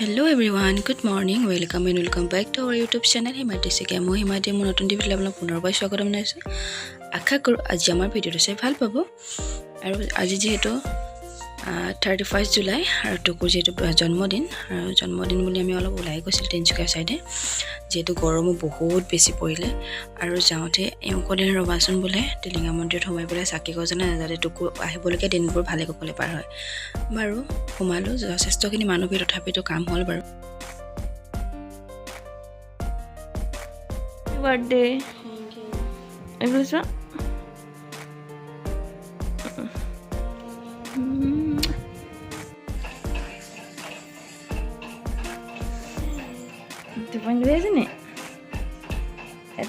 Hello' everyone good morning welcome and welcome back to our YouTube channel Himadri চিকে মই হিমাদ্ৰী মোৰ নতুন টিভিলৈ আপোনাক পুনৰবাৰ স্বাগতম জনাইছোঁ। আশা কৰোঁ আজি আমাৰ ভিডিঅ'টো চাই ভালো পাব। আৰু আজি যিহেতু থাৰ্টি ফাৰ্ষ্ট জুলাই আৰু টুকুৰ যিহেতু জন্মদিন আৰু জন্মদিন বুলি আমি অলপ ওলাই গৈছিলোঁ তিনিচুকীয়া ছাইডে যিহেতু গৰমো বহুত বেছি পৰিলে আৰু যাওঁতে এওঁ ক'লে ৰ'বাচোন বোলে টিলিঙা মন্দিৰত সোমাই পেলাই চাকি গজনা যাতে টুকুৰ আহিবলগীয়া দিনবোৰ ভালে কুশলে পাৰ হয়। বাৰু সোমালোঁ যথেষ্টখিনি মানুহ ভিৰ তথাপিতো কাম হ'ল বাৰু। চোৱা।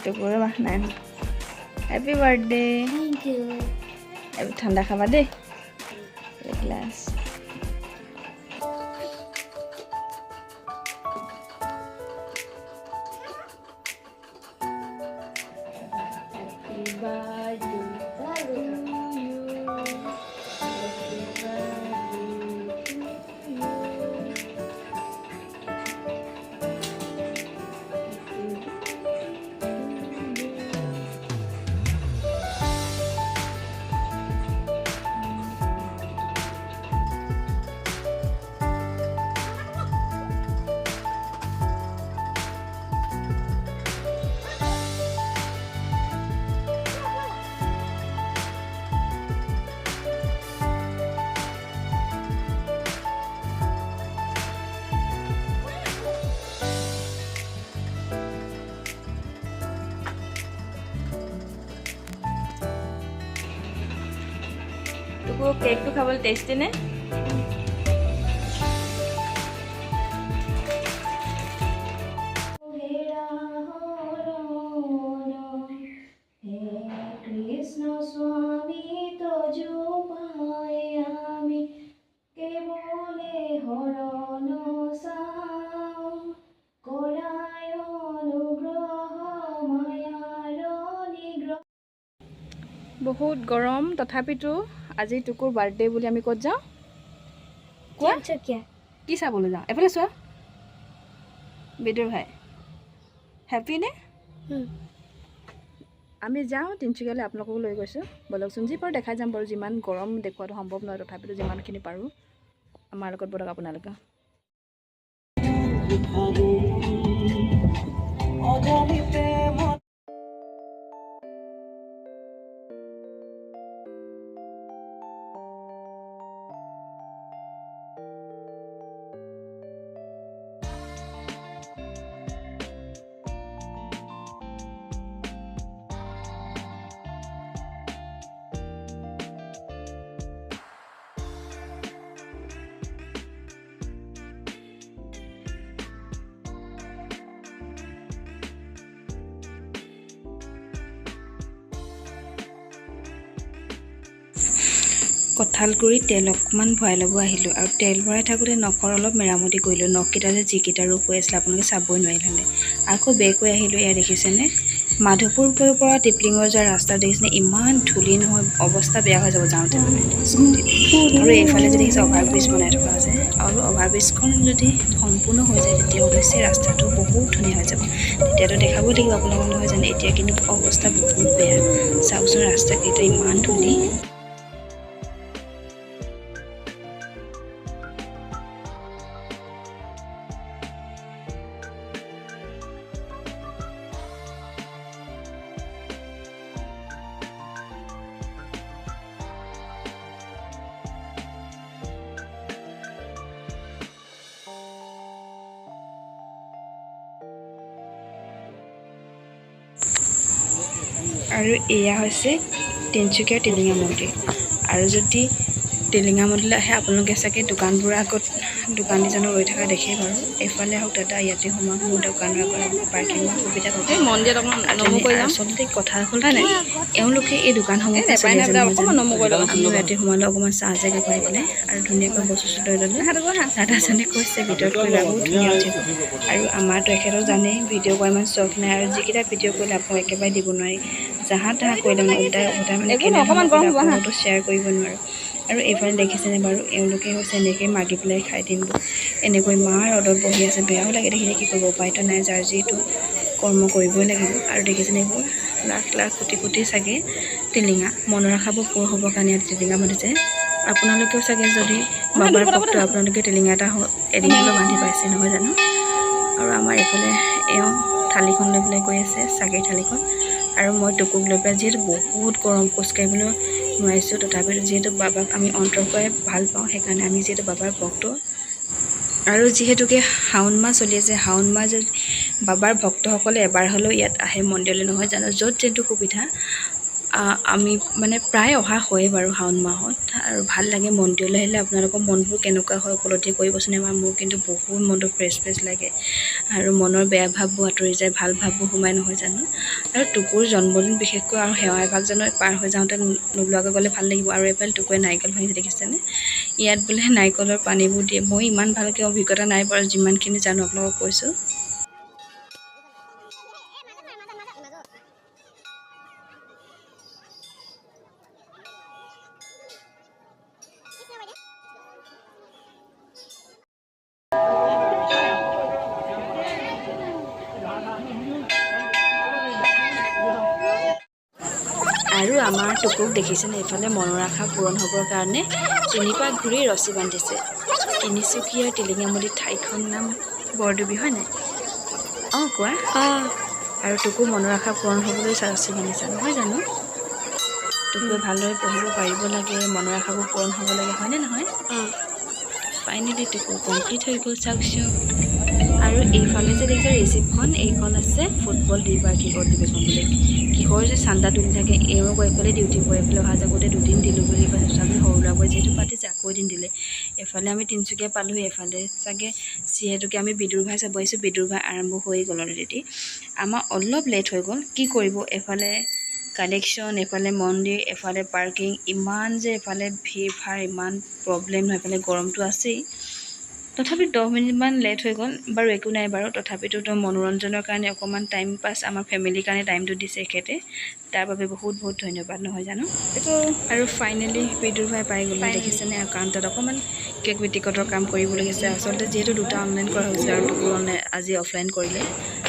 এইটো কৰিবা নাই হেপী. এইবোৰ ঠাণ্ডা খাবা দেই তোকো কেকটো খাবলৈ টেষ্টি নে? বহুত গৰম তথাপিতো আজি টুকুৰ বাৰ্থডে বুলি আমি ক'ত যাওঁ? কোৱা? কি? চাবলৈ যাওঁ। এফালে চোৱা। বিদুৰ ভাই। হেপী নে? আমি যাওঁ তিনিচুকীয়ালৈ আপোনালোককো লৈ গৈছোঁ। বলকচোন যি পাৰোঁ দেখাই যাম বাৰু। যিমান গৰম দেখুওৱাটো সম্ভৱ নহয় তথাপিতো যিমানখিনি পাৰোঁ। আমাৰ লগত বলক আপোনালোকে। কঁঠালগুৰিত তেল অকণমান ভৰাই ল'ব আহিলোঁ আৰু তেল ভৰাই থাকোঁতে নখৰ অলপ মেৰামতি কৰিলোঁ। নখকেইটা যে যিকেইটা ৰূপ হৈ আছিলে আপোনালোকে চাবই নোৱাৰিলে আকৌ বেক হৈ আহিলোঁ এয়া দেখিছেনে? মাধৱপুৰৰ পৰা টিপলিঙৰ যোৱা ৰাস্তা দেখিছেনে? ইমান ধূলি নহয় অৱস্থা বেয়া হৈ যাব যাওঁতে মানে আৰু এইফালে যদি দেখিছে অভাৰব্ৰিজ বনাই থকা আছে। আৰু অভাৰব্ৰিজখন যদি সম্পূৰ্ণ হৈ যায় তেতিয়া অৱশ্যে ৰাস্তাটো বহুত ধুনীয়া হৈ যাব। তেতিয়াতো দেখাবই লাগিব আপোনালোকক নহয় জানো? এতিয়া কিন্তু অৱস্থা বহুত বেয়া। চাওকচোন ৰাস্তাকেইটা ইমান ধূলি। আৰু এয়া হৈছে তিনিচুকীয়াৰ টিলিঙা মন্দিৰ। আৰু যদি টিলিঙা মন্দিৰলৈ আহে আপোনালোকে চাগে দোকানবোৰৰ আগত দোকানীজনক ৰৈ থকা দেখেই বাৰু। এইফালে হওক দাদা ইয়াতে সোমাওক মোৰ দোকানৰ আগত পাৰ্কিঙৰ সুবিধা পাব। মন্দিৰত অকণমান নমু কৰি আচলতে কথা হ'ল নাই? এওঁলোকে এই দোকানসমূহ অকণমান নমু কৰি আমি ইয়াতে সোমালোঁ অকণমান চাহ জেগা পাই পেলাই আৰু ধুনীয়াকৈ বস্তু চস্তু লৈ ল'লোঁ। দাদাজনে কৈছে ভিডিঅ'ত কৰিবা বহুত ধুনীয়া উঠিব আৰু আমাৰ তেখেতক জানেই ভিডিঅ' কৰা ইমান চখ নাই আৰু যিকেইটা ভিডিঅ' কৰিলে আপোনাক একেবাৰে দিব নোৱাৰি। জাহা তাহা কৰিলে মানে ওল্টাই ওল্টাই মানে অকণমান। ফটো শ্বেয়াৰ কৰিব নোৱাৰোঁ। আৰু এইফালে দেখিছেনে বাৰু এওঁলোকে হৈছে এনেকৈ মাগি পেলাই খাই দিনবোৰ এনেকৈ মাৰ ৰ'দত বহি আছে বেয়াও লাগে দেখিলে কি কৰিব? উপায়তো নাই যাৰ যিটো কৰ্ম কৰিবই লাগিব। আৰু দেখিছেনে এইবোৰ? লাখ লাখ কোটি কোটি চাগে টিলিঙা। মনৰ আশাবোৰ পূৰ হ'বৰ কাৰণে ইয়াত টিলিঙা বান্ধিছে আপোনালোকেও চাগে যদি বাবাৰ ভক্ত আপোনালোকে টিলিঙা এটা এদিন হ'লেও বান্ধি পাইছে নহয় জানো? আৰু আমাৰ এইফালে এওঁ থালিখন লৈ পেলাই গৈ আছে চাগেই থালিখন। আৰু মই টুকুক লৈ পেলাই যিহেতু বহুত গৰম খোজকাঢ়িবলৈ নোৱাৰিছোঁ তথাপিতো যিহেতু বাবাক আমি অন্তৰৰ পৰাই ভালো পাওঁ, সেইকাৰণে আমি যিহেতু বাবাৰ ভক্ত। আৰু যিহেতুকে শাওণ মাহ চলি আছে, শাওণ মাহ বাবাৰ ভক্তসকলে এবাৰ হ'লেও ইয়াত আহে মন্দিৰলৈ নহয় জানো, য'ত যিটো সুবিধা। আমি মানে প্ৰায় অহা হয়ে বাৰু শাওণ মাহত আৰু ভাল লাগে মন্দিৰলৈ আহিলে। আপোনালোকৰ মনবোৰ কেনেকুৱা হয় উপলব্ধি কৰিবচোন এবাৰ মোৰ কিন্তু বহুত মনটো ফ্ৰেছ ফ্ৰেছ লাগে। আৰু মনৰ বেয়া ভাৱবোৰ আঁতৰি যায় ভাল ভাৱবোৰ সোমাই নহয় জানো। আৰু টুকুৰ জন্মদিন বিশেষকৈ আৰু সেৱা এভাগ জানো পাৰ হৈ যাওঁতে নোলোৱাকৈ গ'লে ভাল লাগিব। আৰু এফালে টুকুৰে নাৰিকল ভাঙিছে দেখিছেনে? ইয়াত বোলে নাৰিকলৰ পানীবোৰ দিয়ে। মই ইমান ভালকৈ অভিজ্ঞতা নাই বাৰু যিমানখিনি জানো আপোনালোকক কৈছোঁ। আমাৰ টুকুক দেখিছেনে? এইফালে মনৰ আশা পূৰণ হ'বৰ কাৰণে তিনিপাক ঘূৰি ৰছী বান্ধিছে। তিনিচুকীয়াৰ টিলিঙামলী ঠাইখন নাম বৰডুবি হয়নে অঁ কোৱা? অঁ। আৰু টুকু মনৰ আশা পূৰণ হ'বলৈ ৰছী বান্ধিছে নহয় জানো? টুকুৱে ভালদৰে পঢ়িব পাৰিব লাগে মনৰ আশাবোৰ পূৰণ হ'ব লাগে হয়নে নহয়? ফাইনেলি টুকু কমপ্লিট হৈ গ'ল চাওকচোন আৰু এইফালে যে দেখিছে ৰিচিপ্টখন এইখন আছে ফুটবল দিবাৰ কিহৰ দিৱসখন বুলি। কিহৰ যে চান্দা তুলি থাকে এওঁ গৈ এইফালে ডিউটি কৰে এইফালে অহা কৰোঁতে দুদিন দিলোঁ বুলি কৈছে। তথাপি সৰু ল'ৰাবোৰে যিহেতু পাতিছে আকৌ এদিন দিলে। এফালে আমি তিনিচুকীয়া পালোহি এফালে চাগে যিহেতুকে আমি বিদুৰ ভাই চাব আহিছোঁ বিদুৰ ভাই আৰম্ভ হৈ গ'ল অলৰেডি আমাৰ অলপ লেট হৈ গ'ল কি কৰিব এফালে কালেকশ্যন এফালে মন্দিৰ এফালে পাৰ্কিং ইমান যে এফালে ভিৰ ভাৰ ইমান প্ৰব্লেম হয় এফালে গৰমটো আছেই। তথাপি দহ মিনিটমান লেট হৈ গ'ল বাৰু একো নাই বাৰু। তথাপিতো তো মনোৰঞ্জনৰ কাৰণে অকণমান টাইম পাছ আমাৰ ফেমিলিৰ কাৰণে টাইমটো দিছে এখেতে। তাৰ বাবে বহুত বহুত ধন্যবাদ নহয় জানো? আৰু ফাইনেলি বিদুৰ ভাই পাই গ'লো দেখিছেনে? আৰু কাউণ্টাৰত অকণমান কেক টিকটৰ কাম কৰিবলগীয়া আছে আচলতে যিহেতু দুটা অনলাইন কৰা হৈছে আৰু দুটো অনলাইন আজি অফলাইন কৰিলে।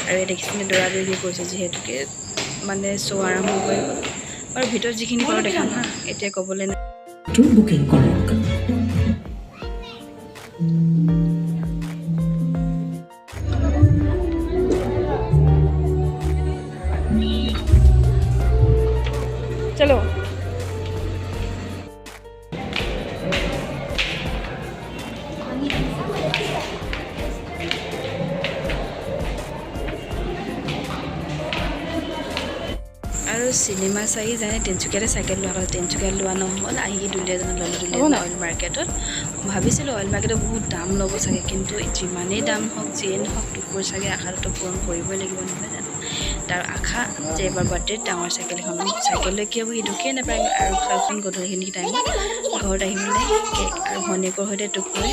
আৰু দেখিছেনে দৌৰা দৌৰি কৰিছে যিহেতুকে। মানে শ্ব' আৰম্ভ গ'ল। আৰু ভিতৰত যিখিনি কৰোঁ দেখাম হা এতিয়া ক'বলৈ নাই। বুকিং কৰক চিনেমা চাই জানে তিনিচুকীয়াতে চাইকেল লোৱা কথা তিনিচুকীয়াত লোৱা নহ'ল আহি দুলীয়াজনে ল'লে দুলীয়াজনে অইল মাৰ্কেটত ভাবিছিলোঁ অইল মাৰ্কেটত বহুত দাম ল'ব চাগে কিন্তু যিমানেই দাম হওক যিয়ে নহওক টুকুৰ চাগে আশাটোতো পূৰণ কৰিবই লাগিব নহয় জানো? তাৰ আশা যে এবাৰ বাৰ্থডেত ডাঙৰ চাইকেল এখন চাইকেল লৈ কি হ'ব সি দুখেই নাপায় আৰু খেলখন গধূলিখিনি টাইমত ঘৰত আহি পেলাই কেক আৰু ভনীয়েকৰ সৈতে টুকুৰে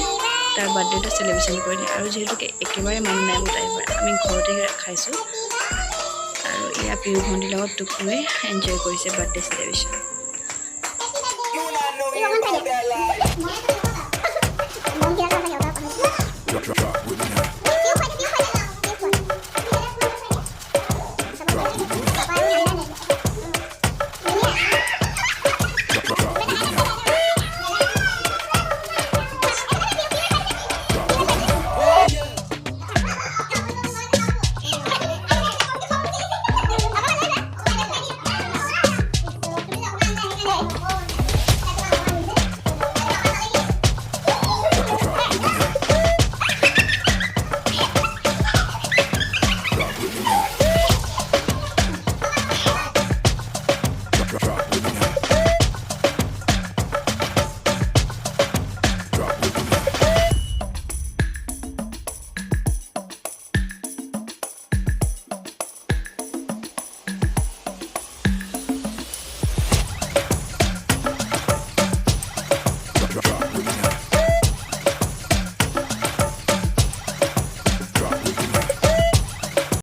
তাৰ বাৰ্থডেটো চেলিব্ৰেশ্যন কৰিলে। আৰু যিহেতুকে একেবাৰে মানুহ নাই মোৰ টাইপৰ আমি ঘৰতে খাইছোঁ। আৰু পিউ ভণ্টিৰ লগত টুকুৱে এনজয় কৰিছে birthday celebration Drop, drop, drop